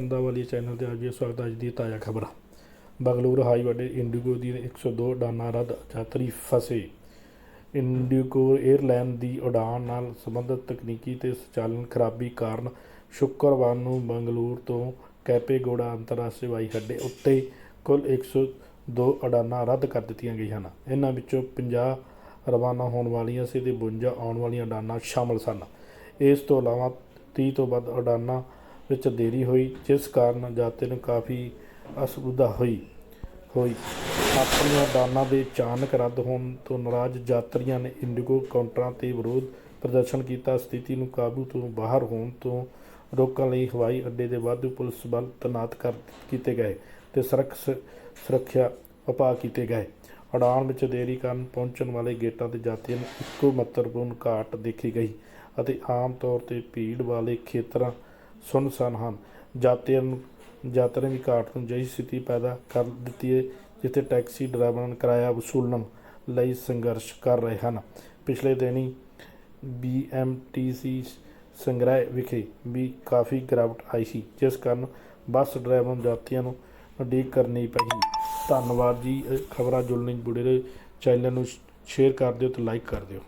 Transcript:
ਕੰਦਾ ਵਾਲੀ ਚੈਨਲ ਤੇ ਅੱਜ ਸਵਾਗਤ ਅੱਜ ਦੀ ਤਾਜ਼ਾ ਖਬਰ। ਬੰਗਲੁਰੂ ਹਾਈ ਵੱਡੇ ਇੰਡੀਗੋ ਦੀ 102 ਉਡਾਨਾਂ ਰੱਦ, ਯਾਤਰੀ ਫਸੇ। ਇੰਡੀਗੋ 에ਅਰਲਾਈਨ ਦੀ ਉਡਾਨ ਨਾਲ ਸੰਬੰਧਿਤ ਤਕਨੀਕੀ ਤੇ ਸੰਚਾਲਨ ਖਰਾਬੀ ਕਾਰਨ ਸ਼ੁੱਕਰਵਾਰ ਨੂੰ ਬੰਗਲੁਰੂ ਤੋਂ ਕੈਪੇਗੋੜਾ ਅੰਤਰਰਾਸ਼ਟਰੀ ਹਵਾਈ ਅੱਡੇ ਉੱਤੇ ਕੁੱਲ 102 ਉਡਾਨਾਂ ਰੱਦ ਕਰ ਦਿੱਤੀਆਂ ਗਈਆਂ ਹਨ। ਇਹਨਾਂ ਵਿੱਚੋਂ 50 ਰਵਾਨਾ ਹੋਣ ਵਾਲੀਆਂ ਸੀ ਤੇ 52 ਆਉਣ ਵਾਲੀਆਂ ਉਡਾਨਾਂ ਸ਼ਾਮਲ ਸਨ। ਇਸ ਤੋਂ ਇਲਾਵਾ 30 ਤੋਂ ਵੱਧ ਉਡਾਨਾਂ ਵਿੱਚ ਦੇਰੀ ਹੋਈ, ਜਿਸ ਕਾਰਨ ਯਾਤਰੀ ਨੂੰ ਕਾਫੀ ਅਸੁਵਿਧਾ ਹੋਈ ਹੋਈ। ਆਪਣੀਆਂ ਉਡਾਨਾਂ ਦੇ ਅਚਾਨਕ ਰੱਦ ਹੋਣ ਤੋਂ ਨਾਰਾਜ਼ ਯਾਤਰੀਆਂ ਨੇ ਇੰਡੀਗੋ ਕਾਊਂਟਰਾਂ ਤੇ ਵਿਰੋਧ ਪ੍ਰਦਰਸ਼ਨ ਕੀਤਾ। ਸਥਿਤੀ ਨੂੰ ਕਾਬੂ ਤੋਂ ਬਾਹਰ ਹੋਣ ਤੋਂ ਰੋਕਣ ਲਈ ਹਵਾਈ ਅੱਡੇ ਦੇ ਵਾਧੂ ਪੁਲਿਸ ਬਲ ਤੈਨਾਤ ਕਰ ਕੀਤੇ ਗਏ ਤੇ ਸੜਕ ਸ- ਸੁਰੱਖਿਆ ਉਪਾਅ ਕੀਤੇ ਗਏ। ਉਡਾਨ ਵਿੱਚ ਦੇਰੀ ਕਾਰਨ ਪਹੁੰਚਣ ਵਾਲੇ ਗੇਟਾਂ ਤੇ ਜਾਤੀਆਂ ਨੂੰ ਇੱਕੋ ਮਹੱਤਵਪੂਰਨ ਘਾਟ ਦੇਖੀ ਗਈ ਅਤੇ ਆਮ ਤੌਰ ਤੇ ਭੀੜ ਵਾਲੇ ਖੇਤਰਾਂ ਸੁੰਨਸਾਨ ਹਨ। ਯਾਤਰੀਆਂ ਨੂੰ ਯਾਤਰੀਆਂ ਦੀ ਘਾਟ ਨੂੰ ਅਜਿਹੀ ਸਥਿਤੀ ਪੈਦਾ ਕਰ ਦਿੱਤੀ ਹੈ, ਜਿੱਥੇ ਟੈਕਸੀ ਡਰਾਈਵਰਾਂ ਨੂੰ ਕਿਰਾਇਆ ਵਸੂਲਣ ਲਈ ਸੰਘਰਸ਼ ਕਰ ਰਹੇ ਹਨ। ਪਿਛਲੇ ਦਿਨੀ BMTC ਸੰਗ੍ਰਹਿ ਵਿਖੇ ਵੀ ਕਾਫੀ ਗਿਰਾਵਟ ਆਈ ਸੀ, ਜਿਸ ਕਾਰਨ ਬੱਸ ਡਰਾਈਵਰਾਂ ਨੂੰ ਯਾਤਰੀਆਂ ਨੂੰ ਉਡੀਕ ਕਰਨੀ ਪਈ। ਧੰਨਵਾਦ ਜੀ ਖਬਰਾਂ ਜੁੜਨ ਜੁੜੇ ਰਹੋ ਚੈਨਲ ਨੂੰ ਸ਼ੇਅਰ ਕਰ ਦਿਓ ਤੇ ਲਾਈਕ ਕਰ ਦਿਓ।